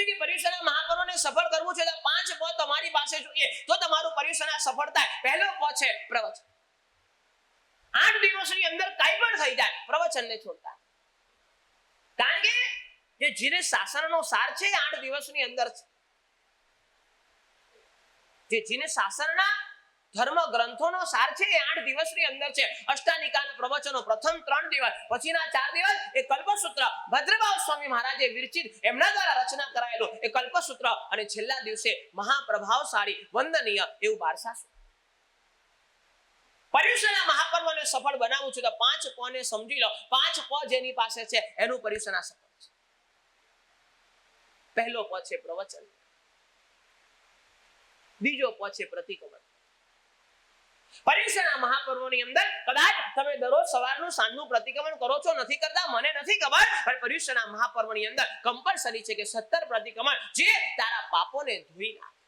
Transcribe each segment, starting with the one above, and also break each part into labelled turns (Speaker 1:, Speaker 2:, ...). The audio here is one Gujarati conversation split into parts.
Speaker 1: છું કે પરીક્ષાના મહાકરોને સફળ કરવું છે? પાંચ પ તમારી પાસે જોઈએ તો તમારું પરીક્ષાના સફળ થાય. પહેલો પ છે પ્રવચન. આઠ દિવસની અંદર કઈ પણ થઈ જાય, પ્રવચનને છોડતા. કારણ કે જે જીને શાસનનો સાર છે આઠ દિવસની અંદર છે. જે જીને શાસનના ધર્મ ગ્રંથોનો સાર છે એ આઠ દિવસની અંદર છે. અષ્ટાનિકાના પ્રવચનો પ્રથમ ત્રણ દિવસ, પછીના ચાર દિવસ એ કલ્પસૂત્ર. ભદ્રભાવ સ્વામી મહારાજે વિરચિત એમના દ્વારા રચના કરાયેલો એ કલ્પસૂત્ર અને છેલ્લા દિવસે મહાપ્રભાવશાળી, વંદનીય એવું બારસા પર્યુષણના મહાપર્વને સફળ બનાવું છું તો પાંચ પ ને સમજી લો. પાંચ પ જેની પાસે છે, એનું પર્યુષણા સફળ છે. પહેલો પ છે પ્રવચન. બીજો પ છે પ્રતિક્રમણ. પર્યુષણના મહાપર્વની અંદર કદાચ તમે દરરોજ સવારનું સાંજનું પ્રતિક્રમણ કરો છો, નથી કરતા, મને નથી ખબર, પણ પર્યુષણના મહાપર્વની અંદર કમ્પલસરી છે કે સત્તર પ્રતિક્રમણ જે તારા પાપોને ધોઈ નાખે.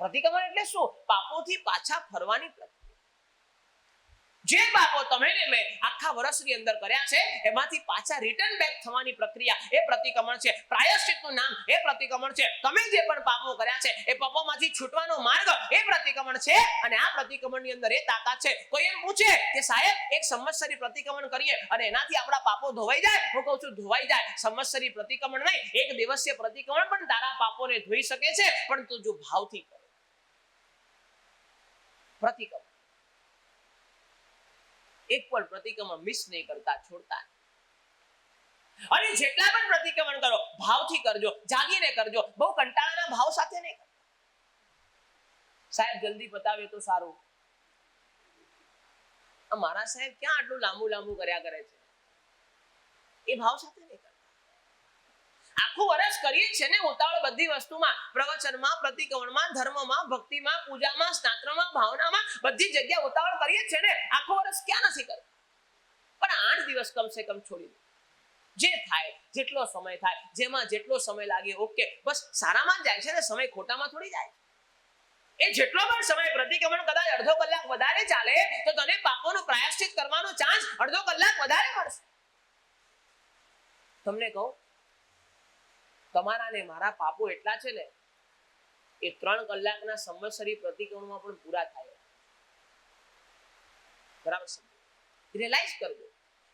Speaker 1: પ્રતિક્રમણ એટલે શું? પાપોથી પાછા ફરવાની પ્રક્રિયા જે પાપો તમે ને મેં આખા વર્ષની અંદર કર્યા છે, એમાંથી પાછા રિટર્ન બેક થવાની પ્રક્રિયા એ પ્રતિક્રમણ છે. પ્રાયશ્ચિતનું નામ એ પ્રતિક્રમણ છે. તમે જે પણ પાપો કર્યા છે, એ પાપોમાંથી છૂટવાનો માર્ગ એ પ્રતિક્રમણ છે અને આ પ્રતિક્રમણની અંદર એ તાકાત છે. કોઈ એમ પૂછે કે સાહેબ, એક સંવત્સરી પ્રતિક્રમણ કરીએ અને એનાથી આપણા પાપો ધોવાઈ જાય? હું કહું છું, ધોવાઈ જાય. સંવત્સરી પ્રતિક્રમણ નહીં, એક દિવસીય પ્રતિક્રમણ પણ તારા પાપોને ધોઈ શકે છે, પણ તું જો ભાવથી કરે. પ્રતિક્રમણ. એક પણ પ્રતિક્રમણ મિસ નહીં કરતા, છોડતા અને જેટલા પણ પ્રતિક્રમણ કરો, ભાવથી કરજો, જાગીને કરજો, બહુ કંટાળાના ભાવ સાથે નહીં કરતા સાહેબ, જલ્દી બતાવે તો સારું. મારા સાહેબ ક્યાં આટલું લાંબુ લાંબુ કર્યા કરે છે? એ ભાવ સાથે નહીં કરતા આખું વર્ષ કરીએ જ છે ને ઉતાવળ બધી વસ્તુમાં, પ્રવચનમાં, પ્રતિક્રમણમાં, ધર્મમાં, ભક્તિમાં, પૂજામાં, સ્નાત્રમાં, ભાવનામાં બધી જગ્યા ઉતાવળ કરીએ જ છે ને, આખું વર્ષ ક્યાં નથી કરતું પણ આઠ દિવસ કમસે કમ છોડી જે થાય, જેટલો સમય થાય, જેમાં જેટલો સમય લાગે, ઓકે. બસ સારામાં જાય છે ને, સમય ખોટામાં થોડી જાય. એ જેટલો પણ સમય પ્રતિક્રમણ કદાચ અડધો કલાક વધારે ચાલે, તો તને પાપોનું પ્રાયશ્ચિત કરવાનો ચાન્સ અડધો કલાક વધારે મળશે. તમને કહું તમારા ને મારા પાપો એટલા છે ને, એ ત્રણ કલાકના સંવત્સરી પ્રતિક્રમણમાં પણ પૂરા થાય. બરાબર રિયલાઇઝ કરજો.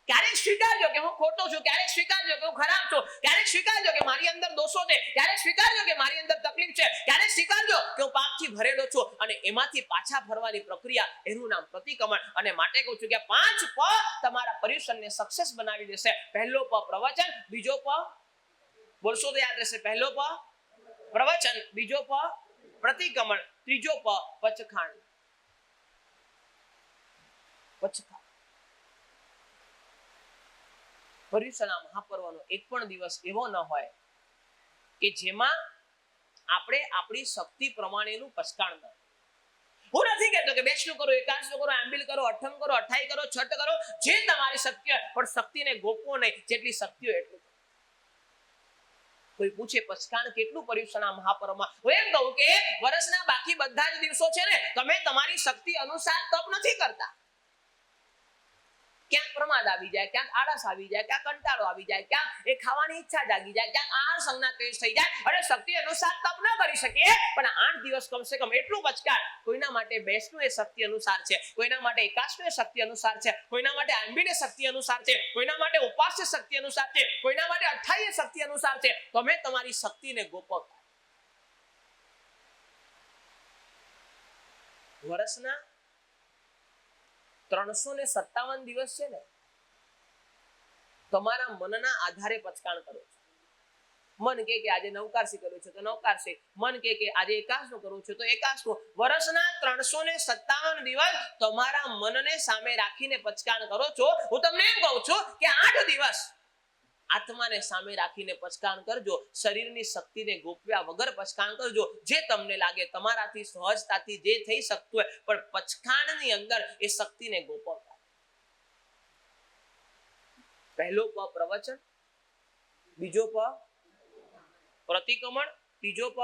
Speaker 1: ક્યારેક સ્વીકારજો કે હું ખોટો છું, ક્યારેક સ્વીકારજો કે હું ખરાબ છું, ક્યારેક સ્વીકારજો કે મારી અંદર દોષો છે, ક્યારેક સ્વીકારજો કે મારી અંદર તકલીફ છે, ક્યારેક સ્વીકારજો કે હું પાપથી ભરેલો છું અને એમાંથી પાછા ભરવાની પ્રક્રિયા એનું નામ પ્રતિક્રમણ. અને માટે કહું છું કે પાંચ પ તમારા પર્યુષણને સક્સેસ બનાવી દેશે. પહેલો પ પ્રવચન, બીજો પ બોલશો તો યાદ રહેશે. પહેલો પ, પ્રવચન. બીજો પ, પ્રતિક્રમણ. ત્રીજો પ, પચખાણ. પચખાણ. મહાપર્વનો એક પણ દિવસ એવો ન હોય કે જેમાં આપણે આપણી શક્તિ પ્રમાણેનું પચકાણ ન હું નથી કહેતો કે બેસનું કરો, એકાંશનું કરો, આંબિલ કરો, અઠમ કરો, અઠાઈ કરો, છઠ કરો, જે તમારી શક્તિ હોય પણ શક્તિને ગોપવો નહીં. જેટલી શક્તિઓ એટલું. કોઈ પૂછે પચકાણ કેટલું પર્યુષણના મહાપર્વમાં. હું એમ કહું કે વર્ષના બાકી બધા જ દિવસો છે ને, તમે તમારી શક્તિ અનુસાર તપ નથી કરતા. ક્યાંક પ્રમાદ આવી જાય, ક્યાંક આળસ આવી જાય, ક્યાંક કંટાળો આવી જાય, ક્યાંક એ ખાવાની ઈચ્છા જાગી જાય, ક્યાંક આહાર સંજ્ઞા ક્લેશ થઈ જાય. અને શક્તિ અનુસાર તપ ન કરી શકીએ, પણ આઠ દિવસ કમસે કમ એટલું બચકાર કોઈના માટે બેસનું એ શક્તિ અનુસાર છે, કોઈના માટે એકાશનું એ શક્તિ અનુસાર છે, કોઈના માટે આંબીને શક્તિ અનુસાર છે, કોઈના માટે ઉપાસ્ય શક્તિ અનુસાર છે, કોઈના માટે અઠાઈ શક્તિ અનુસાર છે. તમે તમારી શક્તિને ગોપવતા વર્ષના ત્રણસો ને સત્તાવન દિવસ છે ને, તમારા મનના આધારે પચકાણ કરો છો. મન કે કે આજે નવકારસી કર્યું છે તો નવકારસી મન કે કે આજે એકાશનું કરવું છે તો એકાશનું. વર્ષના ત્રણસો ને સત્તાવન દિવસ તમારા મનને સામે રાખીને પચકાણ કરો છો. હું તમને એમ કહું છું કે આઠ દિવસ આત્માને સામે રાખીને પચકાણ કરજો. શરીરની શક્તિને ગોપવ્યા વગર પચકાણ કરજો. જે તમને લાગે તમારાથી સહજતાથી જે થઈ શકતું હોય, પણ પચકાણની અંદર એ શક્તિને ગોપવતા. પહેલો પ પ્રવચન, બીજો પ પ્રતિક્રમણ, ત્રીજો પ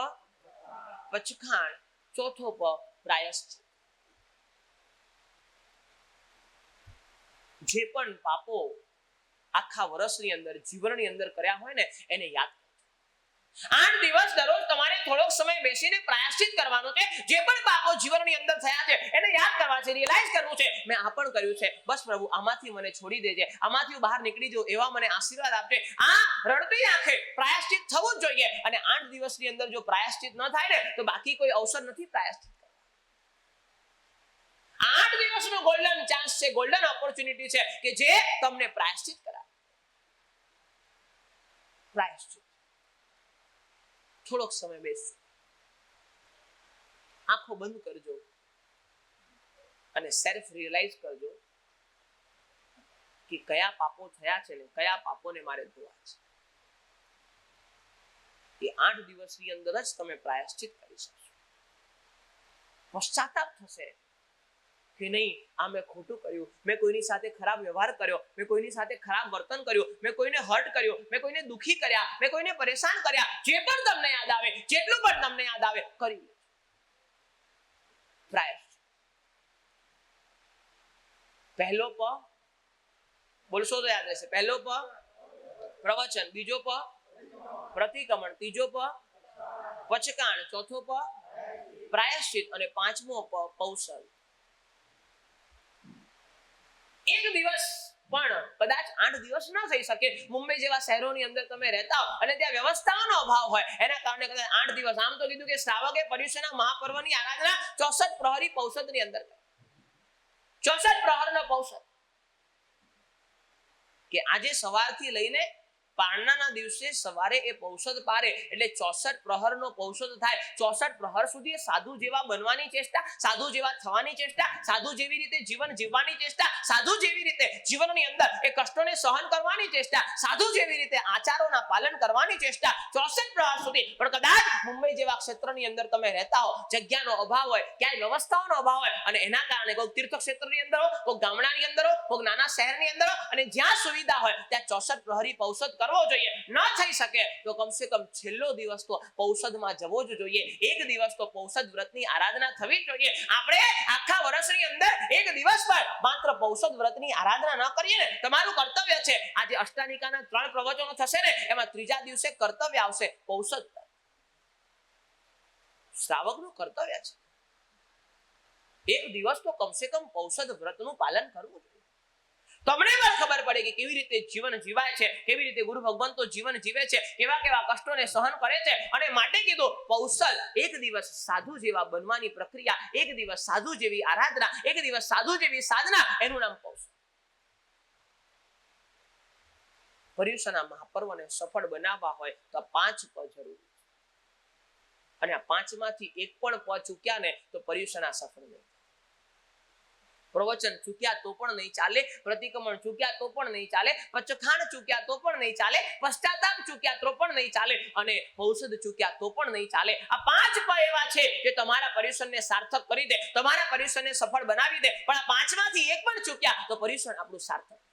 Speaker 1: પચખાણ ચોથો પ પ્રાયશ્ચિત. જે પણ પાપો આખા વર્ષની અંદર, જીવનની અંદર કર્યા હોય ને, એને યાદ આઠ દિવસ દરરોજ તમારે થોડોક સમય બેસીને પ્રાયશ્ચિત કરવાનો છે. જે પણ પાપો જીવનની અંદર થયા છે, એને યાદ કરવા છે રિયલાઇઝ કરવું છે. મેં આ પણ કર્યું છે. બસ પ્રભુ, આમાંથી મને છોડી દેજે. આમાંથી બહાર નીકળી જાઉં એવા મને આશીર્વાદ આપજે. આ રડતી આંખે પ્રાયશ્ચિત થવું જ જોઈએ. અને આઠ દિવસની અંદર જો પ્રાયશ્ચિત ન થાય ને, તો બાકી કોઈ અવસર નથી પ્રાયશ્ચિત આઠ દિવસનો ગોલ્ડન ચાન્સ છે ગોલ્ડન ઓપોર્ચ્યુનિટી છે કે જે તમને પ્રાયશ્ચિત કરાવે પ્રાયશ્ચિત થોડોક સમય બેસજો આંખો બંધ કરજો અને સેલ્ફ રિયલાઇઝ કરજો કે કયા પાપો થયા છે ને કયા પાપોને મારે ધોવા છે. એ આઠ દિવસની અંદર જ તમે પ્રાયશ્ચિત કરી શકશો. પશ્ચાતાપ થશે. કે નહીં, આ મેં ખોટું કર્યું, મેં કોઈની સાથે ખરાબ વ્યવહાર કર્યો, મેં કોઈની સાથે ખરાબ વર્તન કર્યું, મેં કોઈને હર્ટ કર્યો, મેં કોઈને દુખી કર્યા, મેં કોઈને પરેશાન કર્યા, જે પણ તમને યાદ આવે, જેટલું પણ તમને યાદ આવે, કરી પહેલો પ, બોલશો તો યાદ રહેશે. પહેલો પ, પ્રવચન. બીજો પ, પ્રતિક્રમણ. ત્રીજો પ પચકાણ ચોથો પ, પ્રાયશ્ચિત. અને પાંચમો પ પૌષલ એક દિવસ પણ કદાચ આઠ દિવસ ન થઈ શકે મુંબઈ જેવા શહેરોની અંદર તમે રહેતા હો અને ત્યાં વ્યવસ્થાઓનો અભાવ હોય, એના કારણે કદાચ આઠ દિવસ આમ તો કીધું કે શ્રાવકે પર્યુષના મહાપર્વની આરાધના ચોસઠ પ્રહરી પૌષદની અંદર. ચોસઠ પ્રહરનો પૌષદ કે આજે સવારથી લઈને પારણાના દિવસે સવારે એ પૌષદ પારે એટલે ચોસઠ પ્રહરનો પૌષદ થાય. ચોસઠ પ્રહર સુધી સાધુ જેવા બનવાની ચેષ્ટા, સાધુ જેવા થવાની ચેષ્ટા, સાધુ જેવી રીતે જીવન જીવવાની ચેષ્ટા, સાધુ જેવી રીતે જીવનની અંદર એ કષ્ટોને સહન કરવાની ચેષ્ટા, સાધુ જેવી રીતે આચારોના પાલન કરવાની ચેષ્ટા, ચોસઠ પ્રહર સુધી. પણ કદાચ મુંબઈ જેવા ક્ષેત્રની અંદર તમે રહેતા હો, જગ્યાનો અભાવ હોય, ક્યાંય વ્યવસ્થાઓનો અભાવ હોય, અને એના કારણે કોઈ તીર્થ ક્ષેત્રની અંદર હો, કોઈ ગામડાની અંદર હો, કોઈ નાના શહેરની અંદર હો, અને જ્યાં સુવિધા હોય, ત્યાં ચોસઠ પ્રહરી પૌષદ કરવો જોઈએ, ન થઈ શકે, તો કમસે કમ છેલ્લો દિવસ તો પૌષદમાં જવો જ જોઈએ. એક દિવસ તો પૌષદ વ્રતની આરાધના થવી જોઈએ. આપણે આખા વર્ષની અંદર એક દિવસ પણ માત્ર પૌષદ વ્રતની આરાધના ન કરીએ ને, તમારું કર્તવ્ય છે. આજે અષ્ટાનિકાના ત્રણ પ્રવચનો થશે ને, એમાં ત્રીજા દિવસે કર્તવ્ય આવશે. પૌષદ શ્રાવકનું કર્તવ્ય છે. એક દિવસ તો કમસે કમ ઔષધ વ્રતનું પાલન કરવું જોઈએ. તમને પણ ખબર પડે કે કેવી રીતે જીવન જીવાય છે, કેવી રીતે ગુરુ ભગવંતો જીવન જીવે છે, કેવા કેવા કષ્ટોને સહન કરે છે અને માટે કીધું, કૌશલ એક દિવસ સાધુ જેવા બનવાની પ્રક્રિયા, એક દિવસ સાધુ જેવી આરાધના, એક દિવસ સાધુ જેવી સાધના, એનું નામ કૌશલ. પર્યુષના મહાપર્વને સફળ બનાવવા હોય તો પાંચ પ જરૂરી અને આ પાંચમાંથી એક પણ પ ચૂક્યા ને તો પર્યુષના સફળ નહીં પ્રવચન ચૂક્યા તો પણ નહીં ચાલે, પ્રતિક્રમણ ચૂક્યા તો પણ નહીં ચાલે, પચખાણ ચૂક્યા તો પણ નહીં ચાલે, પશ્ચાતાપ ચૂક્યા તો પણ નહીં ચાલે અને ઔષધ ચૂક્યા તો પણ નહીં ચાલે. આ પાંચ પ એવા છે કે તમારા પર્યુષણને સાર્થક કરી દે, તમારા પર્યુષણને સફળ બનાવી દે. પણ આ પાંચમાંથી એક પણ ચૂક્યા તો પર્યુષણ આપણું સાર્થક